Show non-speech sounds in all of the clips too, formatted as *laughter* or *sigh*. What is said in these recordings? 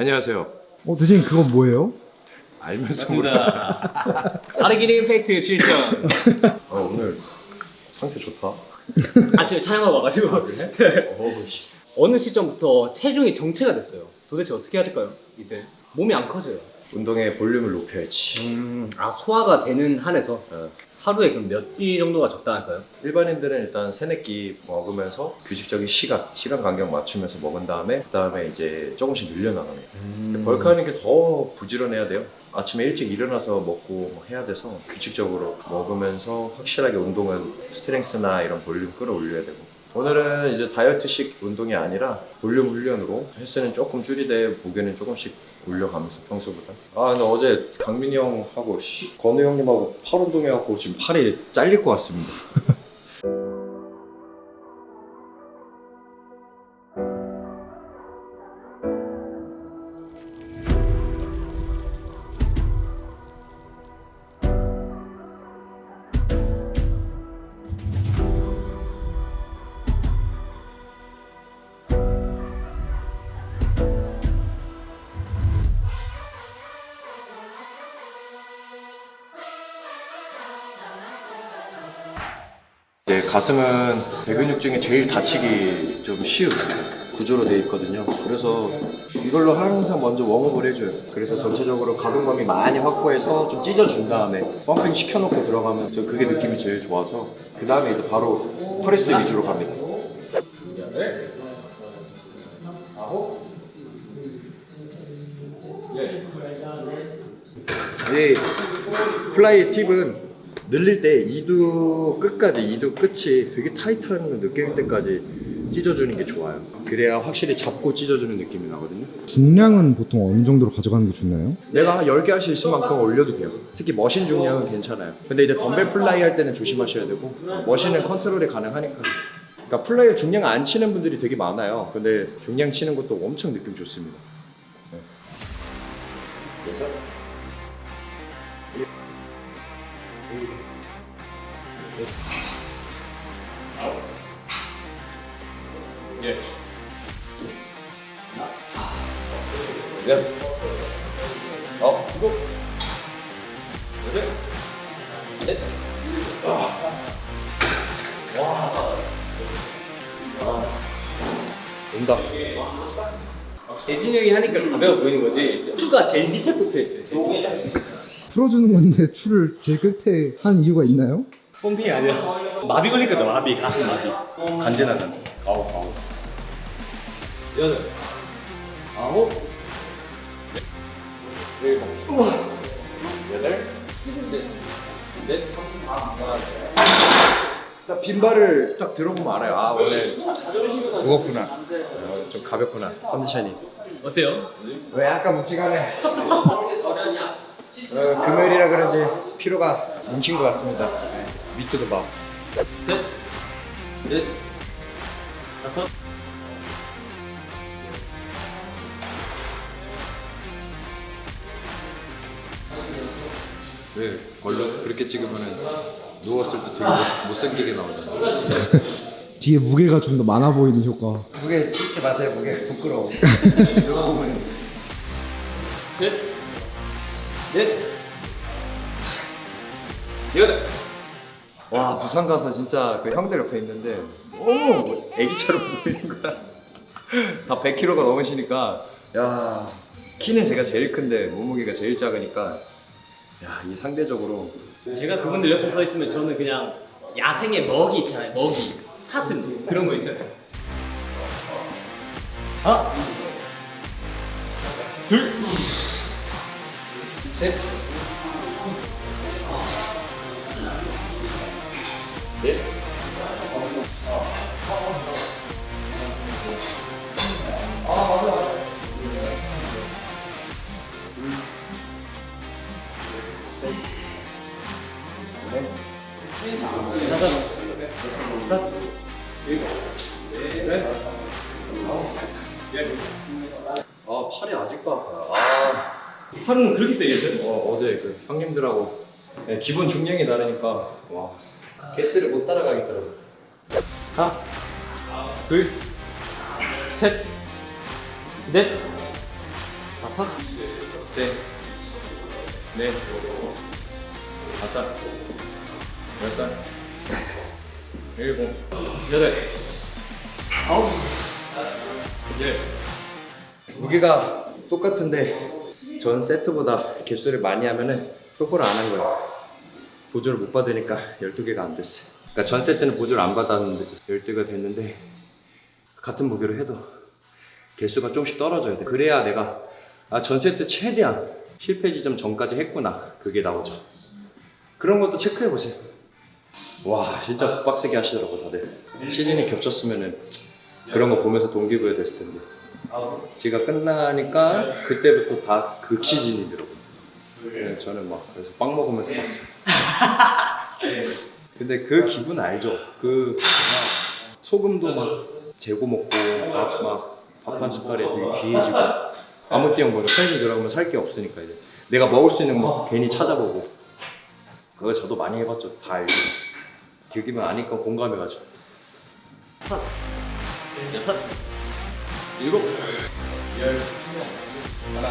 안녕하세요. 어, 대신 그거 뭐예요? 알면서 몰라. *laughs* 아르기니 임팩트 실전. 어, 오늘 상태 좋다. 아침에 촬영하고 와가지고 *laughs* 어우, 씨. 어느 시점부터 체중이 정체가 됐어야 도대체 어떻게 해야 될까요? 이때 몸이 안 커져요. 운동의 볼륨을 높여야지. 음, 아 소화가 되는 한에서 어. 하루에 그럼 몇 끼 정도가 적당할까요? 일반인들은 일단 세네 끼 먹으면서 규칙적인 시간, 시간 간격 맞추면서 먹은 다음에 그 다음에 이제 조금씩 늘려나가는 거예요. 벌크하는 게 더 부지런해야 돼요. 아침에 일찍 일어나서 먹고 뭐 해야 돼서 규칙적으로 먹으면서 확실하게 운동은 스트렝스나 이런 볼륨 끌어올려야 되고 오늘은 이제 다이어트식 운동이 아니라 볼륨 훈련으로 헬스는 조금 줄이되 무게는 조금씩 올려가면서 평소보다. 아 근데 어제 강민이 형하고 씨, 건우 형님하고 팔 운동해갖고 지금 팔이 잘릴 것 같습니다 *laughs* 제 가슴은 대근육 중에 제일 다치기 좀 쉬운 구조로 돼 있거든요. 그래서 이걸로 항상 먼저 웜업을 해줘요. 그래서 전체적으로 가동감이 많이 확보해서 좀 찢어준 다음에 펌핑 시켜놓고 들어가면 저 그게 느낌이 제일 좋아서 그 다음에 이제 바로 프레스 위주로 갑니다. 이 플라이 팁은 늘릴 때 이두 끝까지 이두 끝이 되게 타이트한 걸 느낄 때까지 찢어주는 게 좋아요. 그래야 확실히 잡고 찢어주는 느낌이 나거든요. 중량은 보통 어느 정도로 가져가는 게 좋나요? 내가 한 10개 할 수 있을 만큼 올려도 돼요. 특히 머신 중량은 괜찮아요. 근데 이제 덤벨 플라이 할 때는 조심하셔야 되고 머신은 컨트롤이 가능하니까. 그러니까 플라이 중량 안 치는 분들이 되게 많아요. 근데 중량 치는 것도 엄청 느낌 좋습니다. 네. 그래서 대진형이 하니까 가벼워 보이는 거지. 추가 제일 밑에 꼽혀 있어요. 제일 밑에. 풀어주는 건데 추를 제일 끝에 한 이유가 있나요? 펌핑이 아니라 마비 걸리거든 마비 가슴 마비. 간지나잖아. 아우, 아우. 여덟, 아홉, 일곱. 여덟. 넷, 딱 빈발을 딱 들어보면 알아요. 아, 오늘 무겁구나. 어, 좀 가볍구나. 컨디션이. 어때요? 왜 약간 묵직하네. *laughs* 어, 금요일이라 그런지 피로가 뭉친 것 같습니다. 밑도 봐. 셋, 넷, 다섯. 왜 걸로 그렇게 찍으면 누웠을 때 되게 못, 못생기게 나오잖아. 뒤에 무게가 좀 더 많아 보이는 효과. 무게 찍지 마세요. 무게 부끄러워. 이거 보면 넷, 넷, 여덟. 와 부산 가서 진짜 그 형들 옆에 있는데 너무 애기처럼 *laughs* 보이는 거야. 다 100kg가 넘으시니까 야 키는 제가 제일 큰데 몸무게가 제일 작으니까 야 이 상대적으로 제가 그분들 옆에 서 있으면 저는 그냥 야생의 먹이 있잖아요. 먹이, 사슴 그런 거 있잖아요. 하나, 둘, 셋, 열. 아 팔이 아직도 아파요. 아 팔은 그렇게 세겠어요? 어, 어제 그 형님들하고 네, 기본 중량이 다르니까 와 개수를 못 따라가겠더라고. 하나, 둘, 셋, 넷, 다섯, 셋, 넷, 다섯, 여섯, 일곱, 여덟, 아홉, 열. 무게가 똑같은데 전 세트보다 개수를 많이 하면은 똑바로 안한 거야. 보조를 못 받으니까 12개가 안 됐어. 그러니까 전 세트는 보조를 안 받았는데 10개가 됐는데 같은 무게로 해도 개수가 조금씩 떨어져야 돼. 그래야 내가 아, 전 세트 최대한 실패 지점 전까지 했구나. 그게 나오죠. 그런 것도 체크해 보세요. 와, 진짜 빡세게 하시더라고 다들. 시즌이 겹쳤으면은 그런 거 보면서 동기부여 됐을 텐데. 제가 끝나니까 그때부터 다 극시진이더라고요. 네, 저는 막 그래서 빵 먹으면서 봤어요. 근데 그 기분 알죠? 그 소금도 막 재고 먹고 밥막밥 한 숟갈에 되게 귀해지고 아무 띠용 뭐죠? 편의점 들어가면 살 게 없으니까 이제 내가 먹을 수 있는 거 괜히 찾아보고 그거 저도 많이 해봤죠. 다 알죠. 기억이면 아니까 공감해가지고 여섯, 일곱, 열 하나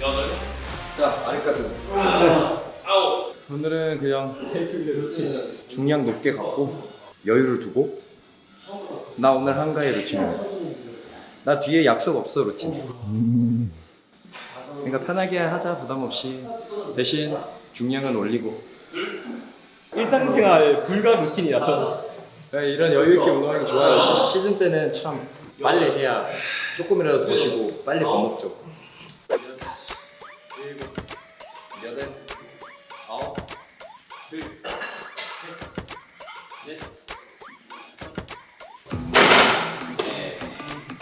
여덟, 자, 아랫가슴. 아홉. 오늘은 그냥 중량 높게 갖고 여유를 두고 나 오늘 한가해 루틴이야. 나 뒤에 약속 없어 루틴. 음, 그러니까 편하게 하자 부담 없이 대신 중량은 올리고 일상생활 불가 루틴이라서 네, 이런 여유 있게 운동하는 게 좋아요. 시, 시즌 때는 참 빨리 해야 조금이라도 더 쉬고 빨리 밥 먹죠. 일곱, 여덟, 아홉, 둘, 셋, 넷.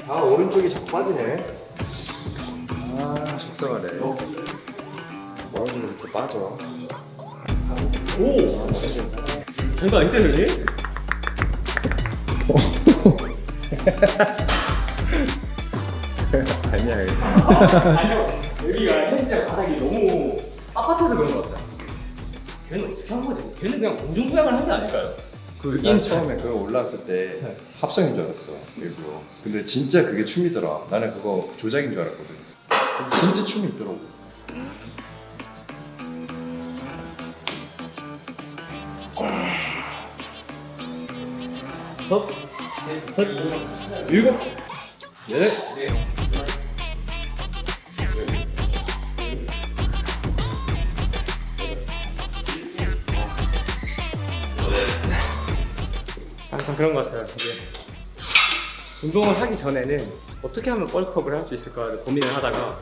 아 오른쪽이 자꾸 빠지네. 아 속상하네. 머리는 이렇게 빠져. 오! 장난 아닌데 형님? *laughs* 아니야. 아니요 여기가 헬스장 바닥이 너무 빳빳해서 그런 것 같아요. 걔는 어떻게 한 거지? 걔는 그냥 공중부양을 한 게 아닐까요? 난 처음에 그거 올라왔을 때 합성인 줄 알았어 일부러. 근데 진짜 그게 춤이더라. 나는 그거 조작인 줄 알았거든. 근데 진짜 춤이 있더라고. 섯, 셋, 일곱, 여 항상 그런 것 같아요. 이게 운동을 하기 전에는 어떻게 하면 벌크업을 할 수 있을까 고민을 하다가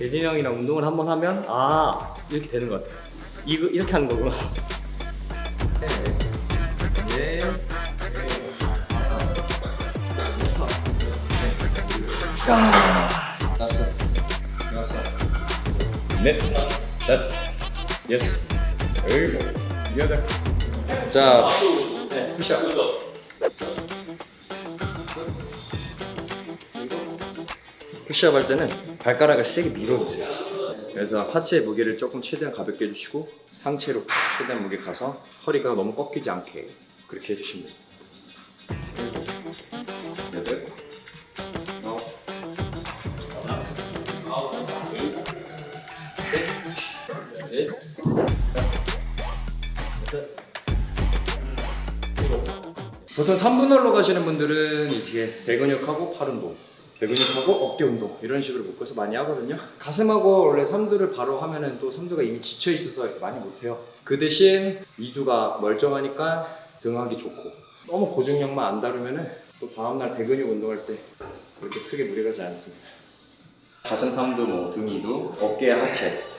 예진이 형이랑 운동을 한번 하면 아 이렇게 되는 것 같아요. 이거 이렇게 하는 거구나. 예. 다섯 넷 다섯 여섯 일곱 여덟 자 푸시업 푸시업 할 때는 발가락을 세게 밀어주세요. 그래서 하체 무게를 조금 최대한 가볍게 해주시고 상체로 최대한 무게 가서 허리가 너무 꺾이지 않게 그렇게 해주시면 돼요. 보통 3분할로 가시는 분들은 이제 배근육하고 팔 운동, 배근육하고 어깨 운동 이런 식으로 묶어서 많이 하거든요. 가슴하고 원래 삼두를 바로 하면은 또 삼두가 이미 지쳐 있어서 많이 못해요. 그 대신 이두가 멀쩡하니까 등하기 좋고 너무 고중량만 안 다루면은 또 다음날 배근육 운동할 때 그렇게 크게 무리 가지 않습니다. 가슴 삼두, 뭐 등 이두, 어깨 하체.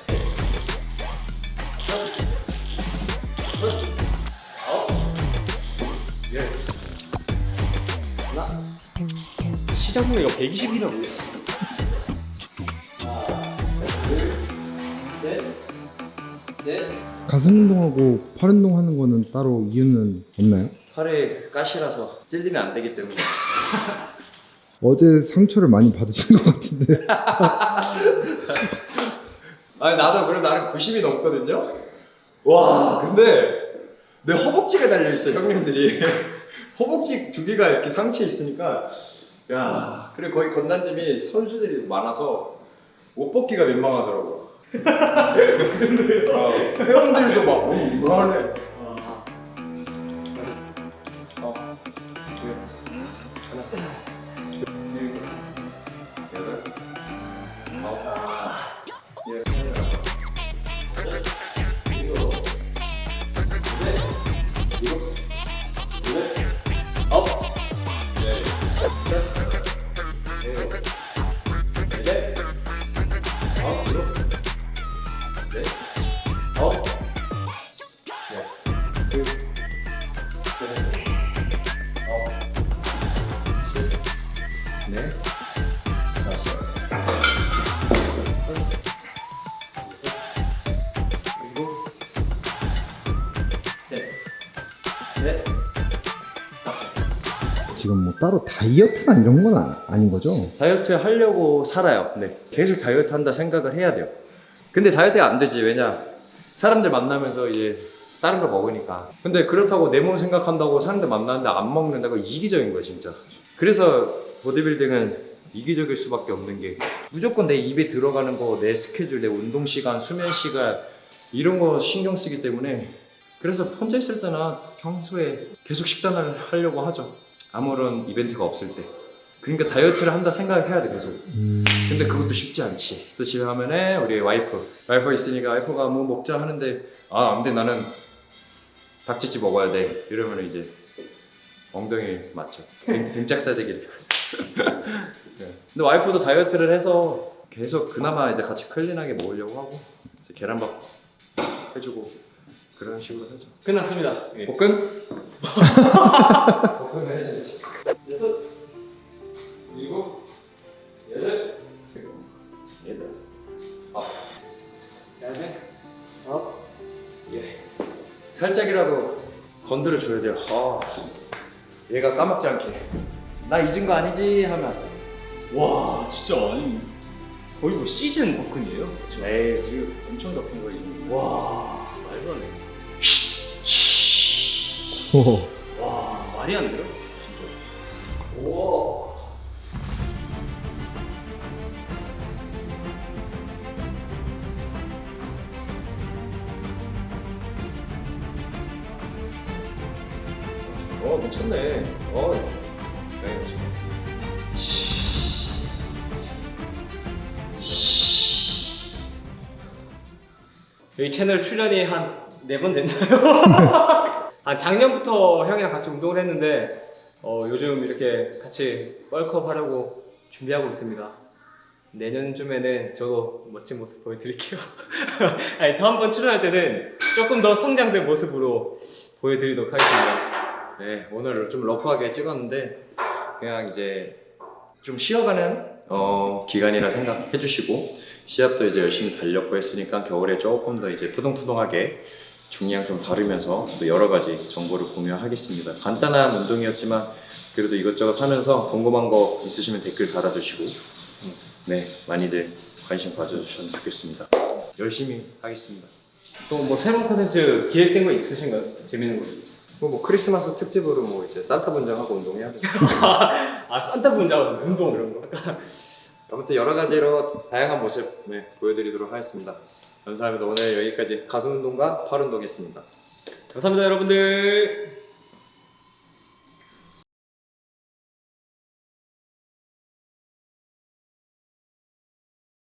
시작 무게가 120이라고 가슴 운동하고 팔 운동하는 거는 따로 이유는 없나요? 팔에 가시라서 찔리면 안 되기 때문에. *laughs* 어제 상처를 많이 받으신 것 같은데. *laughs* 아니 나도 그래 나는 90이 넘거든요? 와 근데 내 허벅지가 달려 있어 형님들이. *laughs* 허벅지 두 개가 이렇게 상체 있으니까 야, 그래 거기 건단짐이 선수들이 많아서 옷 벗기가 민망하더라고. *laughs* 어, 회원들도 막 어, 이거 하네. 지금 뭐 따로 다이어트나 이런 건 아, 아닌 거죠? 다이어트 하려고 살아요. 네. 계속 다이어트 한다 생각을 해야 돼요. 근데 다이어트가 안 되지. 왜냐? 사람들 만나면서 이제 다른 거 먹으니까. 근데 그렇다고 내 몸 생각한다고 사람들 만나는데 안 먹는다고 이기적인 거야, 진짜. 그래서 보디빌딩은 이기적일 수밖에 없는 게 무조건 내 입에 들어가는 거, 내 스케줄, 내 운동 시간, 수면 시간 이런 거 신경 쓰기 때문에 그래서 혼자 있을 때나 평소에 계속 식단을 하려고 하죠. 아무런 이벤트가 없을 때. 그러니까 다이어트를 한다 생각을 해야 돼 계속. 음... 근데 그것도 쉽지 않지. 또 집에 가면은 우리 와이프, 와이프 있으니까 와이프가 뭐 먹자 하는데 아, 안돼 나는 닭찌찌 먹어야 돼. 이러면 이제 엉덩이 맞죠. 등, *laughs* 등짝사대기를. *laughs* 네. 근데 와이프도 다이어트를 해서 계속 그나마 이제 같이 클린하게 먹으려고 하고 계란밥 해주고 그런 식으로 하죠. 끝났습니다. 예. 볶음? 볶음을 해줘야지. 여섯, 일곱, 여덟, 여덟, 아홉, 네. 어? 예. 살짝이라도 건드려 줘야 돼요. 아, 얘가 까먹지 않게. 나 잊은 거 아니지 하면. 와, 진짜 아니 거의 뭐 시즌 버큰이에요? 에이, 지금 엄청 덮인 거지. 와, 말도 안 돼. 오, 와, 말이 안 돼요? 우와. 어, 미쳤네. 어, 네. 여기 채널 출연이 한 네 번 됐나요? 아 작년부터 형이랑 같이 운동을 했는데 어, 요즘 이렇게 같이 월컵 하려고 준비하고 있습니다. 내년쯤에는 저도 멋진 모습 보여드릴게요. *laughs* 아니 다음번 출연할 때는 조금 더 성장된 모습으로 보여드리도록 하겠습니다. 네, 오늘 좀 러프하게 찍었는데 그냥 이제 좀 쉬어가는 어, 기간이라 생각해 주시고 시합도 이제 열심히 달렸고 했으니까 겨울에 조금 더 이제 푸동푸동하게 중량 좀 다루면서 또 여러 가지 정보를 공유하겠습니다. 간단한 운동이었지만 그래도 이것저것 하면서 궁금한 거 있으시면 댓글 달아주시고 네 많이들 관심 가져주셨으면 좋겠습니다. 열심히 하겠습니다. 또 뭐 새로운 콘텐츠 기획된 거 있으신가요? 재밌는 거? 뭐, 뭐 크리스마스 특집으로 뭐 이제 산타 분장하고 운동해야 돼. *laughs* 아 산타 분장 운동 이런 거. 아무튼 여러 가지로 다양한 모습 네, 보여드리도록 하겠습니다. 감사합니다. 오늘 여기까지 가슴 운동과 팔 운동했습니다. 감사합니다 여러분들.